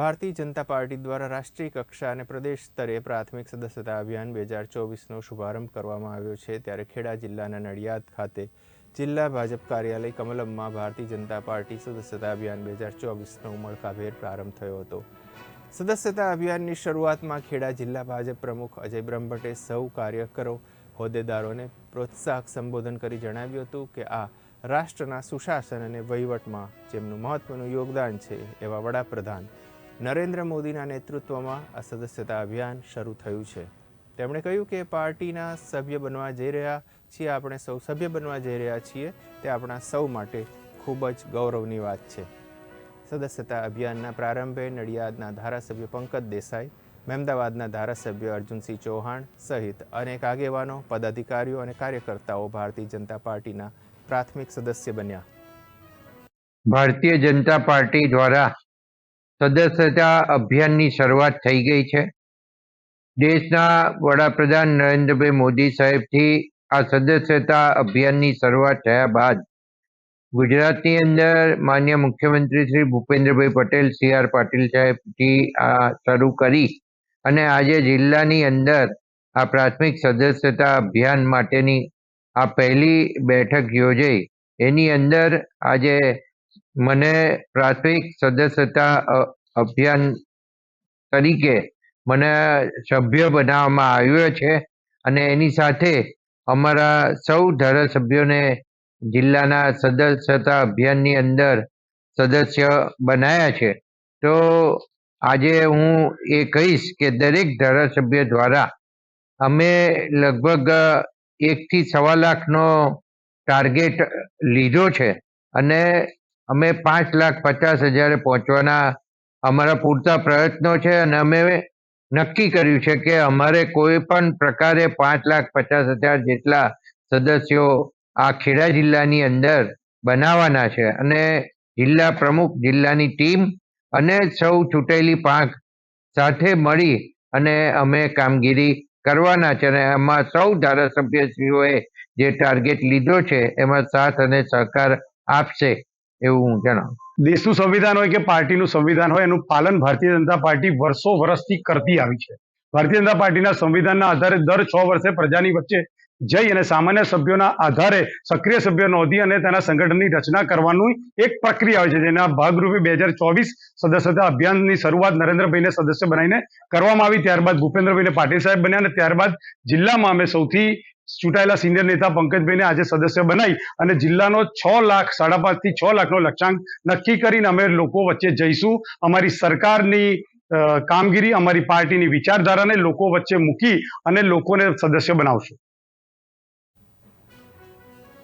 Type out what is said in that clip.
Bharatiya Janata party દ્વારા રાષ્ટ્રીય કક્ષા અને પ્રદેશ સ્તરે પ્રાથમિક સદસ્યતા અભિયાન બે હજાર ચોવીસનો શુભારંભ કરવામાં આવ્યો છે. ત્યારે ખેડા જિલ્લાના નડિયાદ ખાતે જિલ્લા ભાજપ કાર્યાલય કમલમમાં ભારતીય જનતા પાર્ટી સદસ્યતા અભિયાન બે હજાર ચોવીસનો ઉમળકાભેર પ્રારંભ થયો હતો. સદસ્યતા અભિયાનની શરૂઆતમાં ખેડા જિલ્લા ભાજપ પ્રમુખ અજય બ્રહ્મભટ્ટે સૌ કાર્યકરો, હોદ્દેદારોને પ્રોત્સાહક સંબોધન કરી જણાવ્યું હતું કે આ રાષ્ટ્રના સુશાસન અને વહીવટમાં જેમનું મહત્વનું યોગદાન છે એવા વડાપ્રધાન નરેન્દ્ર મોદીના નેતૃત્વમાં આ સદસ્યતા અભિયાન શરૂ થયું છે. તેમણે કહ્યું કે પાર્ટીના સભ્ય બનવા જઈ રહ્યા છીએ, આપણે સૌ સભ્ય બનવા જઈ રહ્યા છીએ, તે આપણા સૌ માટે ખૂબ જ ગૌરવની વાત છે. સદસ્યતા અભિયાનના પ્રારંભે નડિયાદના ધારાસભ્ય પંકજ દેસાઈ, મહેમદાવાદના ધારાસભ્ય અર્જુનસિંહ ચૌહાણ સહિત અનેક આગેવાનો, પદાધિકારીઓ અને કાર્યકર્તાઓ ભારતીય જનતા પાર્ટીના પ્રાથમિક સદસ્ય બન્યા. ભારતીય જનતા પાર્ટી દ્વારા સદસ્યતા અભિયાનની શરૂઆત થઈ ગઈ છે. દેશના વડાપ્રધાન નરેન્દ્રભાઈ મોદી સાહેબથી આ સદસ્યતા અભિયાનની શરૂઆત થયા બાદ ગુજરાતની અંદર માન્ય મુખ્યમંત્રી શ્રી ભૂપેન્દ્રભાઈ પટેલ, સી આર પાટીલ સાહેબથી આ શરૂ કરી અને આજે જિલ્લાની અંદર આ પ્રાથમિક સદસ્યતા અભિયાન માટેની આ પહેલી બેઠક યોજાઈ. એની અંદર આજે મને પ્રાથમિક સદસ્યતા અભિયાન તરીકે મને સભ્ય બનાવવામાં આવ્યો છે અને એની સાથે અમારા સૌ ધારાસભ્યોને જિલ્લાના સદસ્યતા અભિયાનની અંદર સદસ્ય બનાયા છે. તો આજે હું એ કહીશ કે દરેક ધારાસભ્ય દ્વારા અમે લગભગ એકથી સવા લાખનો ટાર્ગેટ લીધો છે અને અમે પાંચ લાખ પચાસ હજારે પહોંચવાના અમારા પૂરતા પ્રયત્નો છે અને અમે નક્કી કર્યું છે કે અમારે કોઈ પણ પ્રકારે પાંચ લાખ પચાસ હજાર જેટલા સદસ્યો આ ખેડા જિલ્લાની અંદર બનાવવાના છે. અને જિલ્લા પ્રમુખ, જિલ્લાની ટીમ અને સૌ ચૂંટેલી પાંખ સાથે મળી અને અમે કામગીરી કરવાના છે અને એમાં સૌ ધારાસભ્યશ્રીઓએ જે ટાર્ગેટ લીધો છે, એમાં સાથ અને સહકાર આપશે. એવું હું જણાવું દેશનું સંવિધાન હોય કે પાર્ટીનું સંવિધાન હોય, એનું પાલન ભારતીય જનતા પાર્ટી વર્ષો વર્ષથી કરતી આવી છે. ભારતીય જનતા પાર્ટીના સંવિધાનના આધારે દર છ વર્ષે પ્રજાની વચ્ચે જઈ અને સામાન્ય સભ્યોના આધારે સક્રિય સભ્ય નોંધી અને તેના સંગઠનની રચના કરવાની એક પ્રક્રિયા હોય છે, જેના ભાગરૂપે બે હજાર ચોવીસ સદસ્યતા અભિયાનની શરૂઆત નરેન્દ્રભાઈને સદસ્ય બનાવીને કરવામાં આવી. ત્યારબાદ ભૂપેન્દ્રભાઈને પાટીલ સાહેબ બન્યા અને ત્યારબાદ જિલ્લામાં અમે સૌથી ચૂંટાયેલા સિનિયર નેતા પંકજભાઈને આજે સદસ્ય બનાવી અને જિલ્લાનો છ લાખ સાડા પાંચથી છ લાખનો લક્ષ્યાંક નક્કી કરીને અમે લોકો વચ્ચે જઈશું. અમારી સરકારની કામગીરી, અમારી પાર્ટીની વિચારધારાને લોકો વચ્ચે મૂકી અને લોકોને સદસ્ય બનાવશું.